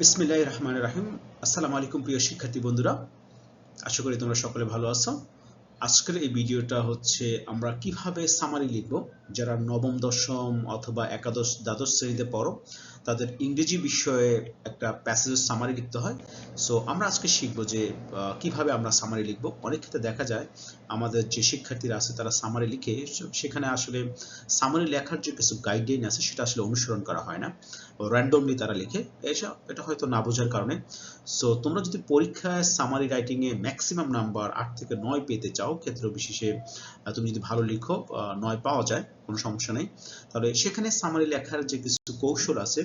বিসমিল্লাহ রহমান রাহিম আসসালামু আলাইকুম প্রিয় শিক্ষার্থী বন্ধুরা। আশা করি তোমরা সকলে ভালো আছো। আজকের এই ভিডিওটা হচ্ছে আমরা কীভাবে সামারি লিখব। যারা নবম, দশম অথবা একাদশ, দ্বাদশ শ্রেণীতে পড়ো, তাদের ইংরেজি বিষয়ে একটা প্যাসেজের সামারি লিখতে হয়। সো আমরা আজকে শিখব যে কীভাবে আমরা সামারি লিখব। অনেক ক্ষেত্রে দেখা যায়, আমাদের যে শিক্ষার্থীরা আছে, তারা সামারি লিখে, সেখানে আসলে সামারি লেখার যে কিছু গাইডলাইন আছে, সেটা আসলে অনুসরণ করা হয় না। র্যান্ডমলি তারা লিখে এসব এটা হয়তো না বোঝার কারণে। সো তোমরা যদি পরীক্ষায় সামারি রাইটিং এ ম্যাক্সিমাম নাম্বার আট থেকে নয় পেতে চাও, ক্ষেত্র বিশেষে তুমি যদি ভালো লিখো নয় পাওয়া যায় কোনো সমস্যা নেই। তাহলে সেখানে সামারি লেখার যে কিছু কৌশল আছে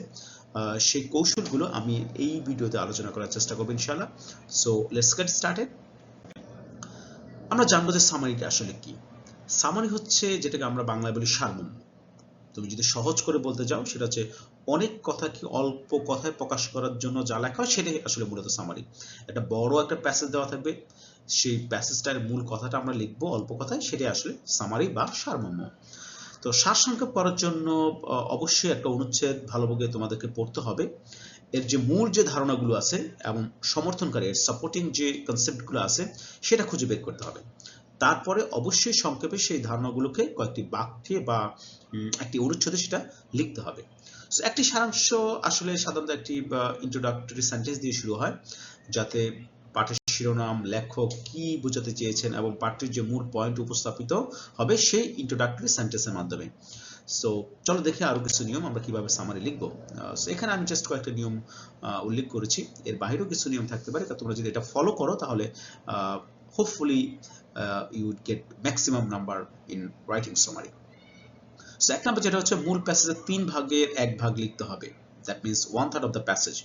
সেই কৌশলগুলো আমি এই ভিডিওতে আলোচনা করার চেষ্টা করব ইনশাআল্লাহ। সো লেটস গেট স্টার্টেড আমরা জানব যে সামারিটা আসলে কি। সামারি হচ্ছে যেটাকে আমরা বাংলায় বলি সারমর্ম। তুমি যদি সহজ করে বলতে যাও সেটা হচ্ছে অনেক কথাকে অল্প কথায় প্রকাশ করার জন্য যা লেখা হয়, সেটাই আসলে মূলত সামারি একটা বড় একটা প্যাসেজ দেওয়া থাকবে। সেই প্যাসেজটার মূল কথাটা আমরা লিখব অল্প কথায়, সেটাই আসলে সামারি বা সারমর্ম। তো সারসংক্ষেপ করার জন্য অবশ্যই একটা অনুচ্ছেদ ভালোভাবে তোমাদেরকে পড়তে হবে। এর যে মূল যে ধারণাগুলো আছে এবং সমর্থনকারী, এর সাপোর্টিং যে কনসেপ্টগুলো আছে, সেটা খুঁজে বের করতে হবে। তারপরে অবশ্যই সংক্ষেপে সেই ধারণাগুলোকে কয়েকটি বাক্যে বা একটি অনুচ্ছেদে সেটা লিখতে হবে। একটি সারাংশ আসলে সাধারণত একটি ইন্ট্রোডাক্টরি সেন্টেন্স দিয়ে শুরু হয়, যাতে শিরোনাম, লেখক কি বোঝাতে চেয়েছেন এবং পাঠটির যে মূল পয়েন্ট উপস্থাপিত হবে সেই ইন্ট্রোডাক্টরি সেন্টেন্সের মাধ্যমে। সো চলো দেখে আরও কিছু নিয়ম আমরা কীভাবে সামারি লিখব। সো এখানে আমি জাস্ট কয়েকটা নিয়ম উল্লেখ করেছি। এর বাইরেও কিছু নিয়ম থাকতে পারে। তা তোমরা যদি এটা ফলো করো, তাহলে hopefully you would get maximum number in writing summary so এক নাম্বার যেটা হচ্ছে মূল প্যাসেজের তিন ভাগের এক ভাগ লিখতে হবে। That means one third of the passage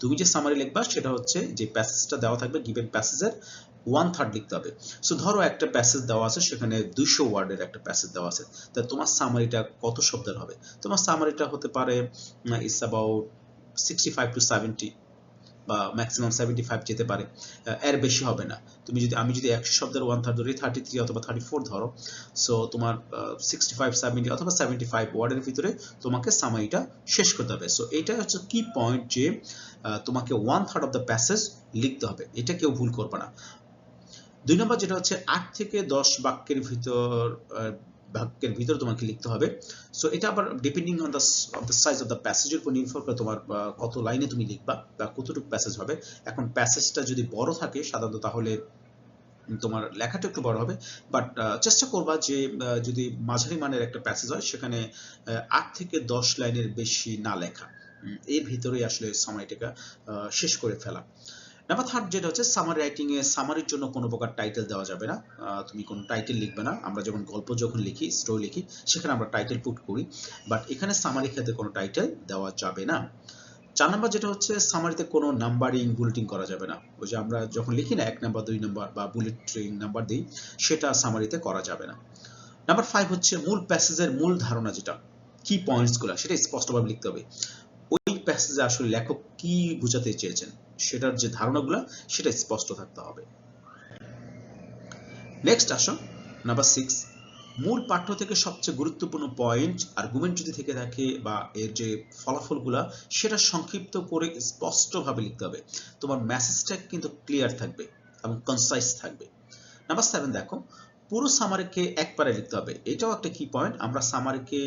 তুমি যে সামারি লিখবা, সেটা হচ্ছে যে প্যাসেজটা দেওয়া থাকবে গিভেন প্যাসেজের ওয়ান থার্ড লিখতে হবে। সো ধরো একটা প্যাসেজ দেওয়া আছে, সেখানে দুইশো ওয়ার্ডের একটা প্যাসেজ দেওয়া আছে। তা তোমার সামারিটা কত শব্দের হবে? তোমার সামারিটা হতে পারে it's about sixty five to seventy বা ম্যাক্সিমাম সেভেন্টি ফাইভ যেতে পারে এর বেশি হবে না। তুমি যদি, আমি যদি একশো শব্দের ওয়ান থার্ড ধরি থার্টি থ্রি অথবা থার্টি ফোর ধরো সো তোমার সিক্সটি ফাইভ সেভেন্টি অথবা সেভেন্টি ফাইভ ওয়ার্ডের ভিতরে তোমাকে সামারিটা শেষ করতে হবে। সো এইটা হচ্ছে কি পয়েন্ট যে তোমাকে one third of the passage লিখতে হবে। এটা কেউ ভুল করবে না। দুই নম্বর যেটা হচ্ছে, আট থেকে দশ বাক্যের ভিতর বাক্যের ভিতর তোমাকে লিখতে হবে। সো এটা আবার depending on the the size of the প্যাসেজের উপর নির্ভর করে তোমার কত লাইনে তুমি লিখবা বা কতটুকু প্যাসেজ হবে। এখন প্যাসেজটা যদি বড় থাকে সাধারণত তাহলে তোমার লেখাটা একটু বড় হবে। বাট চেষ্টা করবা যে যদি মাঝারি মানের একটা প্যাসেজ হয় সেখানে আট থেকে দশ লাইনের বেশি না লেখা। এর ভিতরেই আসলে সামারিটাকে আহ, শেষ করে ফেলা। নাম্বার থার্ড যেটা হচ্ছে সামারি রাইটিং এ সামারির জন্য কোনো প্রকার টাইটেল দেওয়া যাবে না। তুমি কোনো টাইটেল লিখবে না। আমরা যখন গল্প যখন লিখি স্টোরি লিখি, সেখানে আমরা টাইটেল পুট করি। বাট এখানে সামারি ক্ষেত্রে কোনো টাইটেল দেওয়া যাবে না। চার নাম্বার যেটা হচ্ছে সামারিতে কোনো নাম্বারিং বুলেটিং করা যাবে না। ওই যে আমরা যখন লিখি না, এক নাম্বার দুই নাম্বার বা বুলেটিং নাম্বার দিই, সেটা সামারিতে করা যাবে না। নাম্বার ফাইভ হচ্ছে, মূল প্যাসেজের মূল ধারণা যেটা কি পয়েন্টসগুলা, সেটা স্পষ্টভাবে লিখতে হবে। ওই প্যাসেজে আসলে লেখক কি বোঝাতে চেয়েছেন? সেটার যে ধারণাগুলো, সেটা স্পষ্ট থাকতে হবে। নেক্সট আসো নাম্বার সিক্স মূল পাঠ্য থেকে সবচেয়ে গুরুত্বপূর্ণ পয়েন্ট আর্গুমেন্ট যদি থেকে থাকে বা এর যে ফলাফলগুলা, সেটা সংক্ষিপ্ত করে স্পষ্টভাবে লিখতে হবে। তোমার মেসেজটা কিন্তু ক্লিয়ার থাকবে এবং কনসাইজ থাকবে। নাম্বার সেভেন দেখো পুরো সামারিকে এক পারে লিখতে হবে। এটাও একটা কি পয়েন্ট আমরা সামারিকে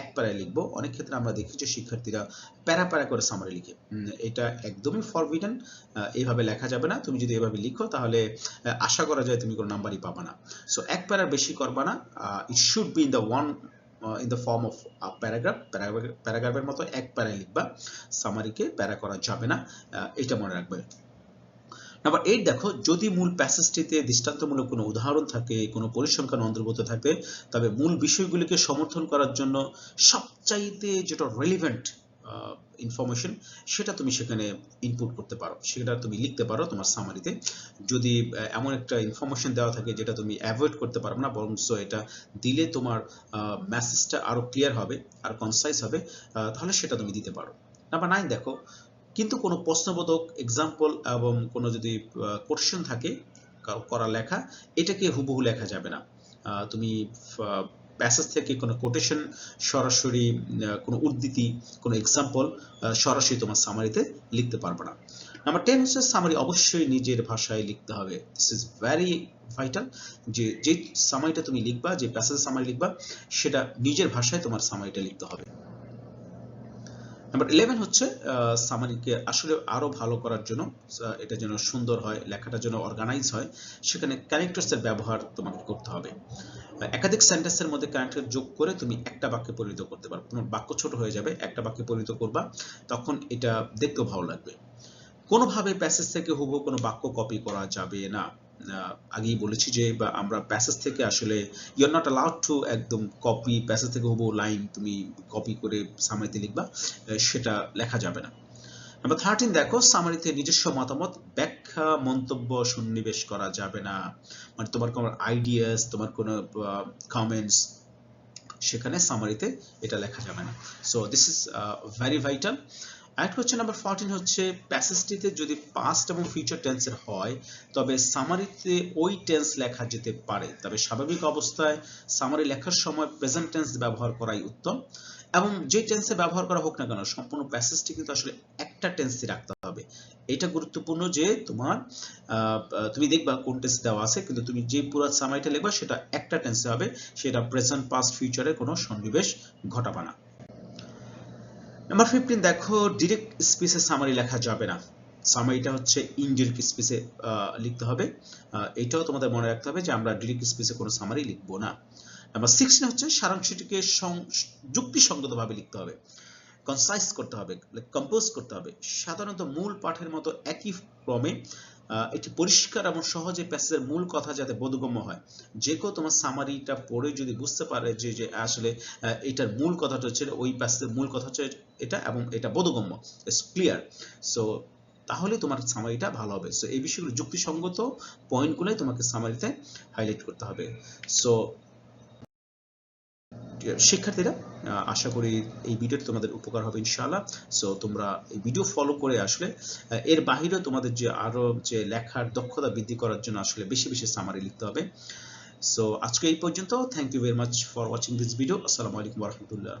এক পারায় লিখব। অনেক ক্ষেত্রে আমরা দেখি যে শিক্ষার্থীরা প্যারা প্যারা করে সামারি লিখে। এটা একদমই ফরবিডেন এইভাবে লেখা যাবে না। তুমি যদি এভাবে লিখো, তাহলে আশা করা যায় তুমি কোনো নাম্বারই পাবা না। সো এক প্যারার বেশি করবা না। It should be in the one in the form of paragraph প্যারাগ্রাফের মতো এক প্যারায় লিখবা সামারিকে প্যারা করা যাবে না। এটা মনে রাখবে। নাম্বার এইট দেখো, যদি মূল প্যাসেজটিতে দৃষ্টান্তমূলক কোনো উদাহরণ থাকে, কোনো পরিসংখ্যান অন্তর্ভুক্ত থাকে, তবে মূল বিষয়গুলিকে সমর্থন করার জন্য সবচাইতে যেটা রেলিভেন্ট ইনফরমেশন সেটা তুমি সেখানে ইনপুট করতে পারো। সেটা তুমি লিখতে পারো তোমার সামারিতে যদি এমন একটা ইনফরমেশন দেওয়া থাকে যেটা তুমি অ্যাভয়েড করতে পারো না বরং এটা দিলে তোমার মেসেজটা আরও ক্লিয়ার হবে, আর কনসাইজ হবে তাহলে সেটা তুমি দিতে পারো। নাম্বার নাইন দেখো কিন্তু কোনো প্রশ্নবোধক এক্সাম্পল এবং কোনো যদি কোশ্চেন থাকে করা লেখা, এটাকে হুবহু লেখা যাবে না। তুমি প্যাসেজ থেকে কোনো কোটেশন সরাসরি কোনো উদ্ধৃতি, কোনো এক্সাম্পল সরাসরি তোমার সামারিতে লিখতে পারবে না। নাম্বার টেন হচ্ছে সামারি অবশ্যই নিজের ভাষায় লিখতে হবে। দিস ইজ ভেরি ভাইটাল যে যে সামারিটা তুমি লিখবা, যে প্যাসেজ সামারি লিখবা, সেটা নিজের ভাষায় তোমার সামারিটা লিখতে হবে। নাম্বার ইলেভেন হচ্ছে সামারিকে আসলে আরও ভালো করার জন্য এটা যেন সুন্দর হয়, লেখাটা যেন অর্গানাইজ হয়, সেখানে ক্যারেক্টার্স এর ব্যবহার তোমাকে করতে হবে। একাধিক সেন্টেন্সের মধ্যে ক্যারেক্টার যোগ করে তুমি একটা বাক্যে পরিণত করতে পারো। তোমার বাক্য ছোট হয়ে যাবে, একটা বাক্যে পরিণত করবা, তখন এটা দেখতেও ভালো লাগবে। কোনোভাবে প্যাসেজ থেকে হুবহু কোনো বাক্য কপি করা যাবে না। আগেই বলেছি যে, বা আমরা প্যাসেজ থেকে আসলে ইউর নট অ্যালাউড টু একদম কপি প্যাসেজ থেকে হুবহু লাইন তুমি কপি করে সামারিতে লিখবা সেটা লেখা যাবে না। নাম্বার থার্টিন দেখো সামারিতে নিজস্ব মতামত ব্যাখ্যা, মন্তব্য, সন্নিবেশ করা যাবে না। মানে তোমার কোনো আইডিয়াস তোমার কোনো কমেন্টস সেখানে সামারিতে এটা লেখা যাবে না। So this is very vital আরেকটা হচ্ছে নাম্বার ফোরটিন হচ্ছে প্যাসেজটিতে যদি পাস্ট এবং ফিউচার টেন্সের হয়, তবে সামারিতে ওই টেন্স লেখা যেতে পারে। তবে স্বাভাবিক অবস্থায় সামারি লেখার সময় প্রেজেন্ট টেন্স ব্যবহার করাই উত্তম। এবং যে টেন্সে ব্যবহার করা হোক না কেন, সম্পূর্ণ প্যাসেজটি কিন্তু আসলে একটা রাখতে হবে। এটা গুরুত্বপূর্ণ যে তোমার তুমি দেখবা কোন টেন্স দেওয়া আছে, কিন্তু তুমি যে পুরো সামারিটা লিখবা, সেটা একটা টেন্সে হবে। সেটা প্রেজেন্ট পাস্ট ফিউচারের কোনো সন্নিবেশ ঘটাবে না। নাম্বার ফিফটিন দেখো ডিরেক্ট স্পেসে সামারি লেখা যাবে না। সামারিটা হচ্ছে ইনডিরেক্ট স্পেসে লিখতে হবে। এটাও তোমাদের মনে রাখতে হবে যে আমরা ডিরেক্ট স্পেসে কোনো সামারি লিখব না। নাম্বার সিক্সটিন হচ্ছে সারাংশটিকে যুক্তিসঙ্গতভাবে লিখতে হবে। কনসাইজ করতে হবে কম্পোজ করতে হবে। সাধারণত মূল পাঠের মতো একই ক্রমে এটি পরিষ্কার এবং সহজে প্যাসেজের মূল কথা যাতে বোধগম্য হয়। যে কেউ তোমার সামারিটা পড়ে যদি বুঝতে পারে যে যে আসলে এটার মূল কথাটা হচ্ছে ওই প্যাসেজের মূল কথা হচ্ছে এটা এবং এটা বোধগম্য। ইটস ক্লিয়ার সো তাহলে তোমার সামারিটা ভালো হবে। সো এই বিষয়গুলো যুক্তিসঙ্গত পয়েন্টগুলোই তোমাকে সামারিতে হাইলাইট করতে হবে। সো শিক্ষার্থীরা আশা করি এই ভিডিওটি তোমাদের উপকার হবে ইনশাআল্লাহ। সো তোমরা এই ভিডিও ফলো করে আসলে এর বাহিরে তোমাদের যে আরও যে লেখার দক্ষতা বৃদ্ধি করার জন্য আসলে বেশি বেশি সামারি লিখতে হবে। সো আজকে এই পর্যন্ত thank you very much for watching this video আসসালামু আলাইকুম রহমতুল্লাহ